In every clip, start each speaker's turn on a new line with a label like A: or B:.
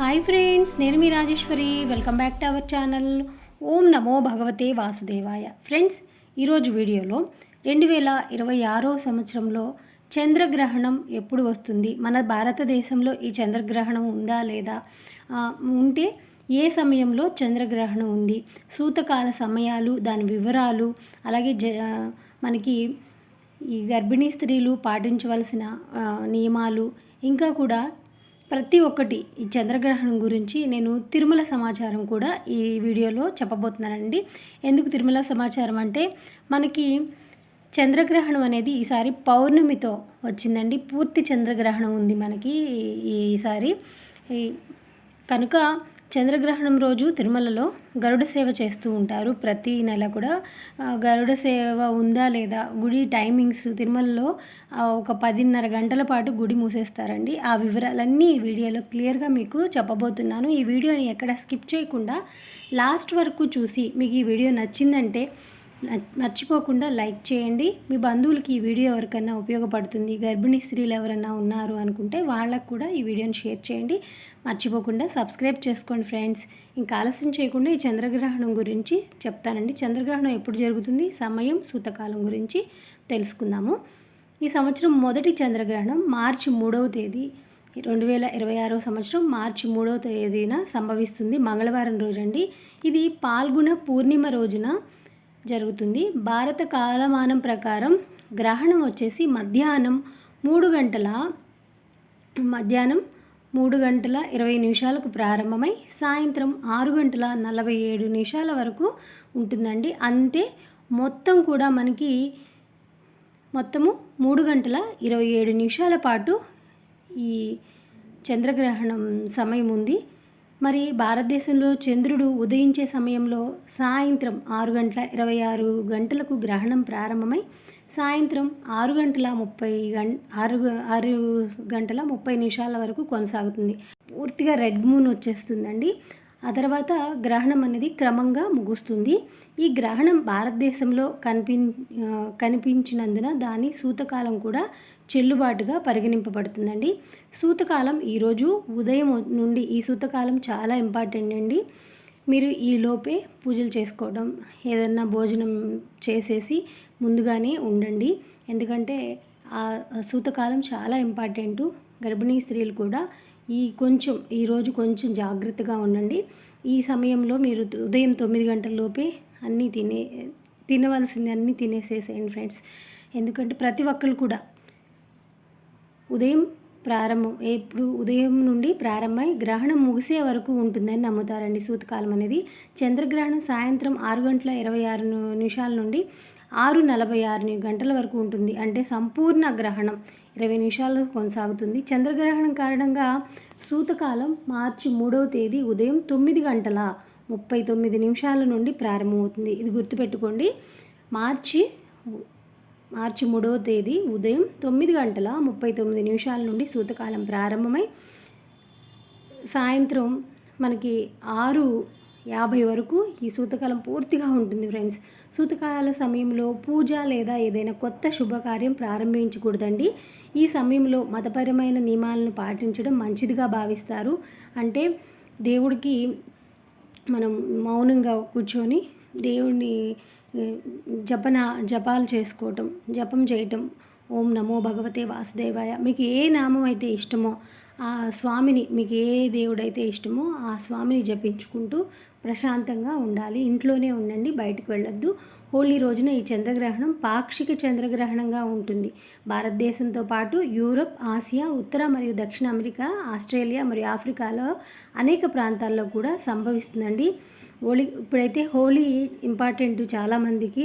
A: Hi friends నేను మీ Rajeshwari. Welcome back to our channel ఓం నమో భగవతే వాసుదేవాయ. ఫ్రెండ్స్ ఈరోజు వీడియోలో రెండు వేల ఇరవై ఆరో సంవత్సరంలో చంద్రగ్రహణం ఎప్పుడు వస్తుంది? మన భారతదేశంలో ఈ చంద్రగ్రహణం ఉందా లేదా? ఉంటే ఏ సమయంలో చంద్రగ్రహణం ఉంది? సూతకాల సమయాలు దాని వివరాలు అలాగే జ మనకి ఈ గర్భిణీ స్త్రీలు పాటించవలసిన నియమాలు ఇంకా కూడా ప్రతి ఒక్కటి ఈ చంద్రగ్రహణం గురించి నేను తిరుమల సమాచారం కూడా ఈ వీడియోలో చెప్పబోతున్నానండి. ఎందుకు తిరుమల సమాచారం అంటే మనకి చంద్రగ్రహణం అనేది ఈసారి పౌర్ణమితో వచ్చిందండి. పూర్తి చంద్రగ్రహణం ఉంది మనకి ఈసారి. ఈ కనుక చంద్రగ్రహణం రోజు తిరుమలలో గరుడ సేవ చేస్తూ ఉంటారు. ప్రతి నెల కూడా గరుడ సేవ ఉందా లేదా గుడి టైమింగ్స్ తిరుమలలో ఒక పదిన్నర గంటల పాటు గుడి మూసేస్తారండి. ఆ వివరాలన్నీ ఈ వీడియోలో క్లియర్గా మీకు చెప్పబోతున్నాను. ఈ వీడియోని ఎక్కడ స్కిప్ చేయకుండా లాస్ట్ వరకు చూసి మీకు ఈ వీడియో నచ్చిందంటే మర్చిపోకుండా లైక్ చేయండి. మీ బంధువులకి ఈ వీడియో ఎవరికైనా ఉపయోగపడుతుంది గర్భిణీ స్త్రీలు ఎవరైనా ఉన్నారు అనుకుంటే వాళ్ళకు కూడా ఈ వీడియోని షేర్ చేయండి. మర్చిపోకుండా సబ్స్క్రైబ్ చేసుకోండి ఫ్రెండ్స్. ఇంకా ఆలస్యం చేయకుండా ఈ చంద్రగ్రహణం గురించి చెప్తానండి. చంద్రగ్రహణం ఎప్పుడు జరుగుతుంది? సమయం సూతకాలం గురించి తెలుసుకుందాము. ఈ సంవత్సరం మొదటి చంద్రగ్రహణం మార్చి మూడవ తేదీ. రెండు వేల ఇరవై ఆరో సంవత్సరం మార్చి మూడవ తేదీన సంభవిస్తుంది మంగళవారం రోజండి. ఇది పాల్గొన పూర్ణిమ రోజున జరుగుతుంది. భారత కాలమానం ప్రకారం గ్రహణం వచ్చేసి మధ్యాహ్నం మూడు గంటల మధ్యాహ్నం మూడు గంటల ఇరవై నిమిషాలకు ప్రారంభమై సాయంత్రం ఆరు గంటల నలభై ఏడు నిమిషాల వరకు ఉంటుందండి. అంటే మొత్తం కూడా మనకి మొత్తము మూడు గంటల ఇరవై ఏడు నిమిషాల పాటు ఈ చంద్రగ్రహణం సమయం ఉంది. మరి భారతదేశంలో చంద్రుడు ఉదయించే సమయంలో సాయంత్రం ఆరు గంటల ఇరవై ఆరు గంటలకు గ్రహణం ప్రారంభమై సాయంత్రం ఆరు గంటల ముప్పై గం ఆరు ఆరు గంటల ముప్పై నిమిషాల వరకు కొనసాగుతుంది. పూర్తిగా రెడ్ మూన్ వచ్చేస్తుందండి. ఆ తర్వాత గ్రహణం అనేది క్రమంగా ముగుస్తుంది. ఈ గ్రహణం భారతదేశంలో కనిపి కనిపించినందున దాని సూతకాలం కూడా చెల్లుబాటుగా పరిగణింపబడుతుందండి. సూతకాలం ఈరోజు ఉదయం నుండి ఈ సూతకాలం చాలా ఇంపార్టెంట్ అండి. మీరు ఈ లోపే పూజలు చేసుకోవడం ఏదన్నా భోజనం చేసేసి ముందుగానే ఉండండి. ఎందుకంటే ఆ సూతకాలం చాలా ఇంపార్టెంటు. గర్భిణీ స్త్రీలు కూడా ఈ కొంచెం ఈరోజు కొంచెం జాగ్రత్తగా ఉండండి. ఈ సమయంలో మీరు ఉదయం తొమ్మిది గంటల లోపే అన్నీ తినే తినవలసింది అన్నీ తినేసేసేయండి ఫ్రెండ్స్. ఎందుకంటే ప్రతి ఒక్కరు కూడా ఉదయం ప్రారంభం ఎప్పుడు ఉదయం నుండి ప్రారంభమై గ్రహణం ముగిసే వరకు ఉంటుందని నమ్ముతారండి సూతకాలం అనేది. చంద్రగ్రహణం సాయంత్రం ఆరు గంటల ఇరవై ఆరు నిమిషాల నుండి ఆరు నలభై ఆరు గంటల వరకు ఉంటుంది. అంటే సంపూర్ణ గ్రహణం. ఇరవై నిమిషాలు కొనసాగుతుంది. చంద్రగ్రహణం కారణంగా సూతకాలం మార్చి మూడవ తేదీ ఉదయం తొమ్మిది గంటల ముప్పై తొమ్మిది నిమిషాల నుండి ప్రారంభమవుతుంది. ఇది గుర్తుపెట్టుకోండి. మార్చి మార్చి మూడవ తేదీ ఉదయం తొమ్మిది గంటల ముప్పై తొమ్మిది నిమిషాల నుండి సూతకాలం ప్రారంభమై సాయంత్రం మనకి ఆరు యాభై వరకు ఈ సూతకాలం పూర్తిగా ఉంటుంది ఫ్రెండ్స్. సూతకాల సమయంలో పూజ లేదా ఏదైనా కొత్త శుభకార్యం ప్రారంభించకూడదండి. ఈ సమయంలో మతపరమైన నియమాలను పాటించడం మంచిదిగా భావిస్తారు. అంటే దేవుడికి మనం మౌనంగా కూర్చొని దేవుడిని జపన జపాలు చేసుకోవటం జపం చేయటం ఓం నమో భగవతే వాసుదేవాయ మీకు ఏ నామం అయితే ఇష్టమో ఆ స్వామిని మీకు ఏ దేవుడైతే ఇష్టమో ఆ స్వామిని జపించుకుంటూ ప్రశాంతంగా ఉండాలి. ఇంట్లోనే ఉండండి బయటకు వెళ్ళొద్దు. హోలీ రోజున ఈ చంద్రగ్రహణం పాక్షిక చంద్రగ్రహణంగా ఉంటుంది. భారతదేశంతో పాటు యూరప్ ఆసియా ఉత్తర మరియు దక్షిణ అమెరికా ఆస్ట్రేలియా మరియు ఆఫ్రికాలో అనేక ప్రాంతాల్లో కూడా సంభవిస్తుందండి. హోలీ ఇప్పుడైతే హోలీ ఇంపార్టెంట్ చాలామందికి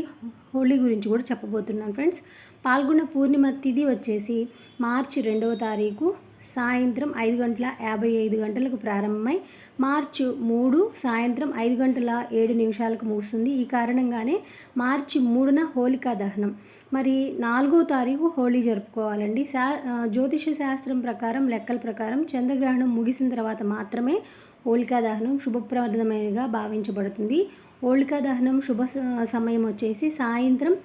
A: హోలీ గురించి కూడా చెప్పబోతున్నాను ఫ్రెండ్స్. పాల్గొన్న పూర్ణిమ తిథి వచ్చేసి మార్చి రెండవ తారీఖు. సాయంత్రం ఐదు గంటల యాభై ఐదు గంటలకు ప్రారంభమై మార్చి మూడు సాయంత్రం ఐదు గంటల ఏడు నిమిషాలకు ముగుస్తుంది. ఈ కారణంగానే మార్చి మూడున హోలికా దహనం. మరి నాలుగో తారీఖు హోలీ జరుపుకోవాలండి. శా జ్యోతిష శాస్త్రం ప్రకారం లెక్కల ప్రకారం చంద్రగ్రహణం ముగిసిన తర్వాత మాత్రమే హోలికా దహనం శుభప్రదమైనదిగా భావించబడుతుంది. హోళికా దహనం శుభ స- సమయం వచ్చేసి సాయంత్రం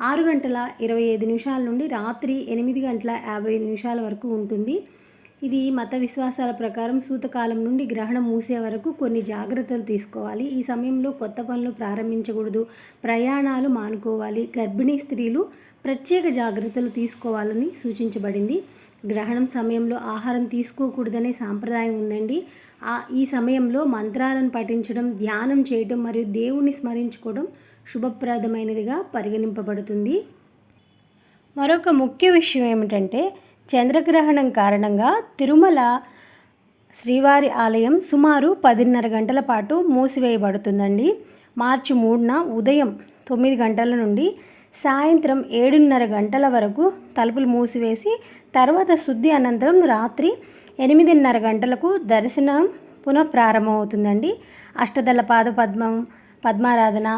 A: ఆరు గంటల ఇరవై ఐదు నిమిషాల నుండి రాత్రి ఎనిమిది గంటల యాభై నిమిషాల వరకు ఉంటుంది. ఇది మత విశ్వాసాల ప్రకారం సూతకాలం నుండి గ్రహణం మూసే వరకు కొన్ని జాగ్రత్తలు తీసుకోవాలి. ఈ సమయంలో కొత్త పనులు ప్రారంభించకూడదు. ప్రయాణాలు మానుకోవాలి. గర్భిణీ స్త్రీలు ప్రత్యేక జాగ్రత్తలు తీసుకోవాలని సూచించబడింది. గ్రహణం సమయంలో ఆహారం తీసుకోకూడదనే సాంప్రదాయం ఉందండి. ఆ ఈ సమయంలో మంత్రాలను పఠించడం ధ్యానం చేయడం మరియు దేవుణ్ణి స్మరించుకోవడం శుభప్రదమైనదిగా పరిగణింపబడుతుంది. మరొక ముఖ్య విషయం ఏమిటంటే చంద్రగ్రహణం కారణంగా తిరుమల శ్రీవారి ఆలయం సుమారు పదిన్నర గంటల పాటు మూసివేయబడుతుందండి. మార్చి మూడున ఉదయం తొమ్మిది గంటల నుండి సాయంత్రం ఏడున్నర గంటల వరకు తలుపులు మూసివేసి తర్వాత శుద్ధి అనంతరం రాత్రి ఎనిమిదిన్నర గంటలకు దర్శనం పునఃప్రారంభమవుతుందండి. అష్టదళ పాదపద్మం పద్మారాధన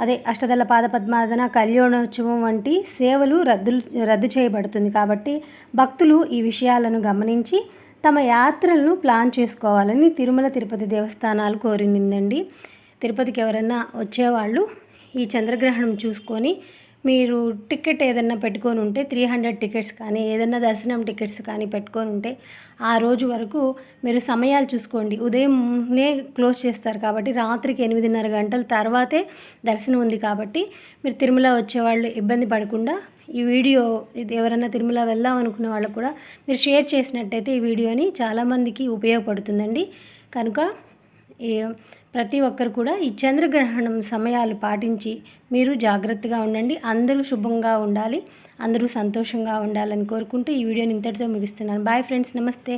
A: అదే అష్టదళ పాద పద్మారాధన కళ్యాణోత్సవం వంటి సేవలు రద్దు రద్దు చేయబడుతుంది. కాబట్టి భక్తులు ఈ విషయాలను గమనించి తమ యాత్రలను ప్లాన్ చేసుకోవాలని తిరుమల తిరుపతి దేవస్థానాలు కోరిందండి. తిరుపతికి ఎవరైనా వచ్చేవాళ్ళు ఈ చంద్రగ్రహణం చూసుకొని మీరు టికెట్ ఏదన్నా పెట్టుకొని ఉంటే త్రీ హండ్రెడ్ టికెట్స్ కానీ ఏదన్నా దర్శనం టికెట్స్ కానీ పెట్టుకొని ఉంటే ఆ రోజు వరకు మీరు సమయాలు చూసుకోండి. ఉదయంనే క్లోజ్ చేస్తారు కాబట్టి రాత్రికి ఎనిమిదిన్నర గంటల తర్వాతే దర్శనం ఉంది కాబట్టి మీరు తిరుమల వచ్చేవాళ్ళు ఇబ్బంది పడకుండా ఈ వీడియో ఇది ఎవరైనా తిరుమల వెళ్దాం అనుకునే వాళ్ళకు కూడా మీరు షేర్ చేసినట్టయితే ఈ వీడియోని చాలామందికి ఉపయోగపడుతుందండి. కనుక ప్రతి ఒక్కరు కూడా ఈ చంద్రగ్రహణం సమయాలు పాటించి మీరు జాగ్రత్తగా ఉండండి. అందరూ శుభంగా ఉండాలి. అందరూ సంతోషంగా ఉండాలని కోరుకుంటూ ఈ వీడియోని ఇంతటితో ముగిస్తున్నాను. బాయ్ ఫ్రెండ్స్ నమస్తే.